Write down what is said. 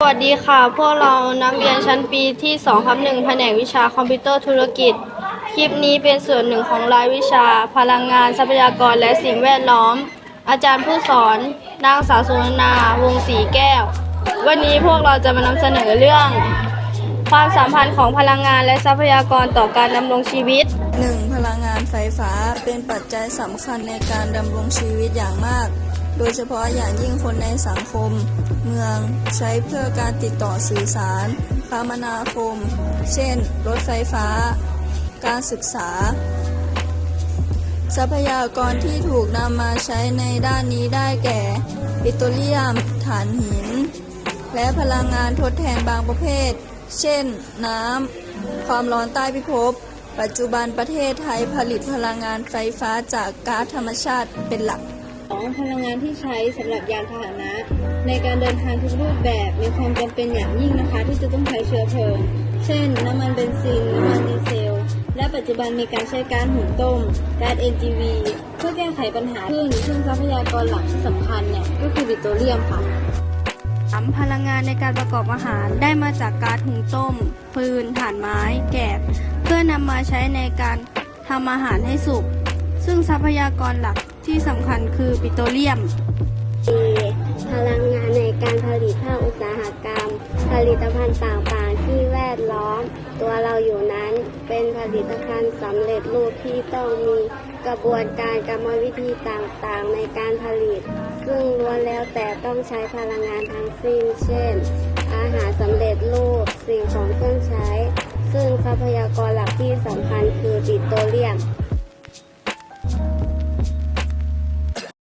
สวัสดีค่ะ พวกเรานักเรียนชั้นปีที่2ครับ1แผนกวิชาคอมพิวเตอร์ธุรกิจ คลิปนี้เป็นส่วนหนึ่งของรายวิชา พลังงานทรัพยากรและสิ่งแวดล้อม อาจารย์ผู้สอน นางสาวสุนนาวงศรีแก้ว วันนี้พวกเราจะมานำเสนอเรื่อง ความสัมพันธ์ของพลังงานและทรัพยากรต่อการดำรงชีวิต 1. พลังงานไฟฟ้าเป็นปัจจัยสำคัญในการดำรงชีวิตอย่างมาก โดยเฉพาะอย่างยิ่งคนในสังคม เมืองใช้เพื่อการติดต่อสื่อสาร คมนาคม เช่น รถไฟฟ้า การศึกษา ทรัพยากรที่ถูกนำมาใช้ในด้านนี้ได้แก่ ปิโตรเลียม ถ่านหิน และพลังงานทดแทนบางประเภท เช่น น้ำ ความร้อนใต้พิภพปัจจุบันประเทศไทยผลิตพลังงานไฟฟ้าจากก๊าซธรรมชาติเป็นหลัก ของพลังงานที่ใช้สำหรับยานพาหนะ ในการเดินทางทุกรูปแบบมีความจำเป็นอย่างยิ่งนะคะ ที่จะต้องใช้เชื้อเพลิง เช่น น้ำมันเบนซิน น้ำมันดีเซล และปัจจุบันมีการใช้ก๊าซหุงต้มก๊าซ NGV เพื่อแก้ไขปัญหาขึ้นซึ่งทรัพยากรหลักที่สำคัญเนี่ยก็คือปิโตรเลียมค่ะสามพลังงานในการประกอบอาหารได้มาจากก๊าซหุงต้ม ฟืนถ่านไม้ แกบเพื่อนำมาใช้ในการทำอาหารให้สุก ซึ่งทรัพยากรหลัก ที่สำคัญคือปิโตรเลียมพลังงานในการผลิตภาคอุตสาหกรรม ผลิตภัณฑ์ต่างๆที่แวดล้อม ตัวเราอยู่นั้นเป็นผลิตภัณฑ์สำเร็จรูปที่ต้องมีกระบวนการกรรมวิธีต่างๆ ในการผลิต ซึ่งล้วนแล้วแต่ต้องใช้พลังงานทั้งสิ้น เช่น อาหารสำเร็จรูปสิ่งของเครื่องใช้ ซึ่งทรัพยากรหลักที่สำคัญคือปิโตรเลียม